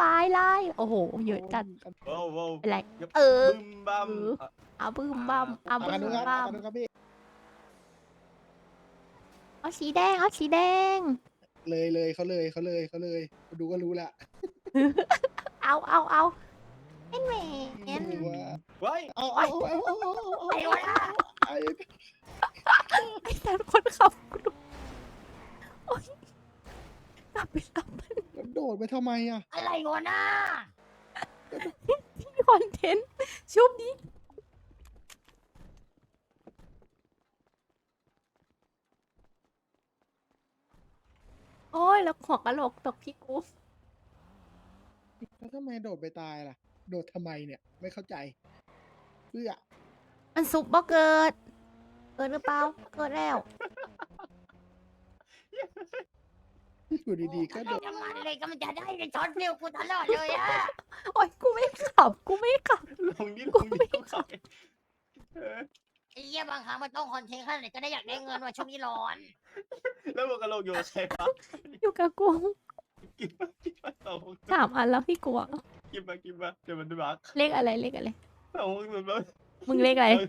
ปลายไล่โอ้โห เยอะจัดโว้วโว้วอะไรยับเออ บึมบัมเออเอาบึ้มบัมเอาเอาบึ้กันมดูครับบัเอามกันดูครับพี่ เอาสีแดง เอาสีแดง เลยเลยเขาเลยเขาเลยเขาเลย ดูก็รู้ละเอาเอาเอาเป็นแหวนดูว่าไว้เอาเอาเอาเอาเอาเอาไอ้วะไอ้ไอ้สัตว์คนขับกูดูโอ๊ยกลับไปรับมัน แล้วโดดไปทำไมอะ อะไรวะน่าที่คอนเทนต์ชุบนี้ โอ้ย แล้วหัวกะโหลกตกที่กูแล้วทำไมโดดไปตายล่ะ โดดทำไมเนี่ย ไม่เข้าใจ เพื่อ มันซุปบ่เกิด เกิดหรือเปล่า เกิดแล้ว อยู่ดีๆก็โดดทำมันเลยก็มันจะได้ในช็อตฟิวกูตลอดเลยอะโอ้ยกูไม่ขับกูไม่ขับ ลงนี่ลงนี่เขาขับเออไอ้เหี้ยบางครั้งมันต้องคอนเทนต์ขนาดไหนก็ได้อยากได้เงินว่าช่วงนี้ร้อน แล้วมันก็ลงอยู่กับใครวะอยู่กับกูกินมากินมาเอาสามอันแล้วพี่กลัวกินมากินมาเดี๋ยวมันบักเลขอะไรเลขอะไรเอามันแบบมึงเลขอะไรเออ